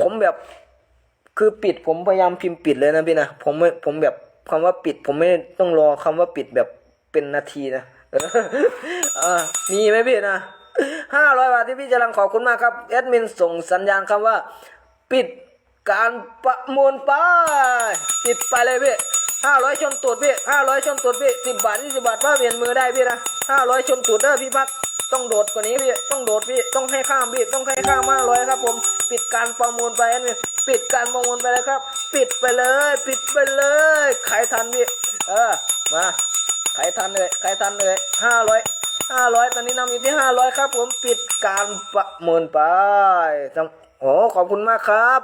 ผมแบบคือปิดผมพยายามพิมพ์ปิดเลยนะพี่นะผมไม่ผมแบบคำว่าปิด ผมไม่ต้องรอคำว่าปิดแบบเป็นนาทีนะมีไหมพี่นะห้าร้อยบาทที่พี่จรังขอบคุณมากครับแอดมินส่งสัญญาณคำว่า ปิดการประมูลไปปิดไปเลยพี่ห้าร้อยชนตูดพี่ห้าร้อยชนตูดพี่สิบบาทยี่สิบบาทว่าเปลี่ยนมือได้พี่นะห้าร้อยชนตูดเด้อพี่พัก ต้องโดดกว่านี้พี่ ต้องโดดพี่ ต้องให้ข้ามพี่ ต้องให้ข้ามห้าร้อยครับ ผม ปิดการประมูลไปนี่ปิดการประมูลไปเลยครับ ปิดไปเลย ปิดไปเลยใครทันพี่ เออ มาใครทันเลยใครทันเลยห้าร้อยห้าร้อยตอนนี้นำอยู่ที่ห้าร้อยครับ ผมปิดการประมูลไปจังโอ้ขอบคุณมากครับ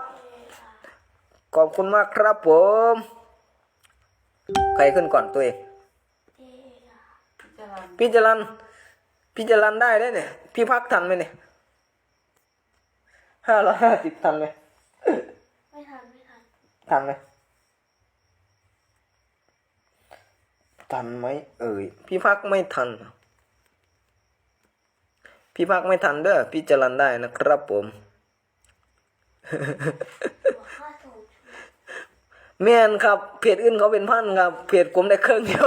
ขอบคุณมากครับผม ใครขึ้นก่อนตัวเองจะรันพี่จรัน พี่จรันได้ได้เนี่ย พี่พักทันไหมเนี่ยห้าร้อยห้าสิบทันไหมไม่ทัน ไม่ทัน ทันไหมทันไหมเอ่ยพี่พักไม่ทัน พี่พักไม่ทันเด้อพี่จรันได้นะครับผมบอกว่าถูกแม่นครับ เพจอื่นเขาเป็นพันครับ เพจผมได้เครื่องเดียว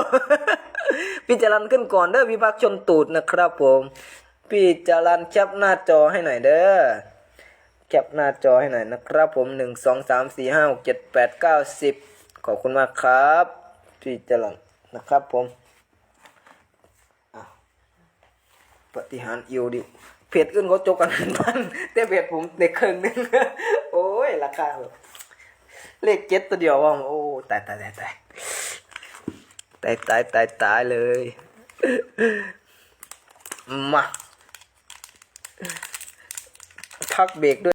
พี่จรันขึ้นก่อนเด้อพี่พักชนตูดนะครับผม พี่จรันแคปหน้าจอให้หน่อยเด้อแคปหน้าจอให้หน่อยนะครับผมหนึ่งสองสามสี่ห้าหกเจ็ดแปดเก้าสิบขอบคุณมากครับ พี่จรันนะครับผมปฏิหารย์อิวดิเพจอื่นเขาจกกันเป็นพันแต่เพจผมได้เครื่งหนึงโอ้ยราคาแบบเลขเจ็ดตัวเดียวว่าโอ้ตายตายตายตาย ตายตายตายตายเลย มา พักเบรกด้วย